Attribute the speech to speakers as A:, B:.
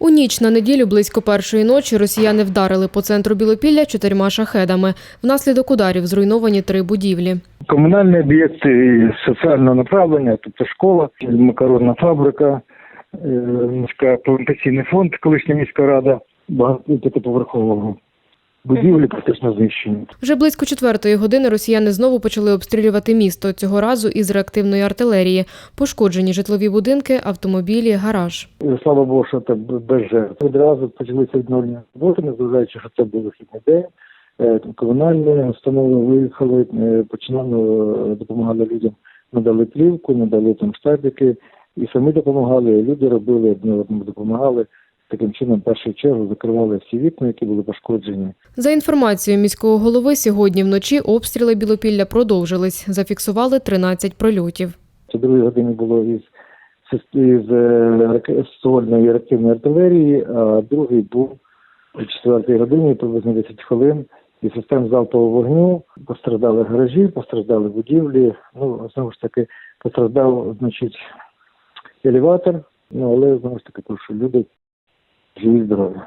A: У ніч на неділю близько першої ночі росіяни вдарили по центру Білопілля чотирма шахедами. Внаслідок ударів зруйновані три будівлі.
B: Комунальні об'єкти соціального направлення, тобто школа, макаронна фабрика, е, міська плантаційний фонд, колишня міська рада, багато п'ятиповерхового. Будівлі практично знищені.
A: Вже близько четвертої години росіяни знову почали обстрілювати місто, цього разу із реактивної артилерії. Пошкоджені житлові будинки, автомобілі, гараж.
B: Слава Богу, що це без жертв. Відразу почалися відновлення роботи, незважаючи, що це був вихідний день. Е, Комунальні установи виїхали, е, починали е, допомагали людям, надали плівку, надали там штабики, і самі допомагали, і люди робили, одне одному допомагали. Таким чином, в першу чергу, закривали всі вікна, які були пошкоджені.
A: За інформацією міського голови, сьогодні вночі обстріли Білопілля продовжились. Зафіксували 13 прольотів.
B: Це другій годині було із, із е, раке- ствольної реактивної артилерії, а другий був о четвертій годині, приблизно 10 хвилин. І систем залпового вогню постраждали гаражі, постраждали будівлі. Ну, знову ж таки, постраждав, значить, елеватор, ну але знову ж таки, тому що люди живі здорові.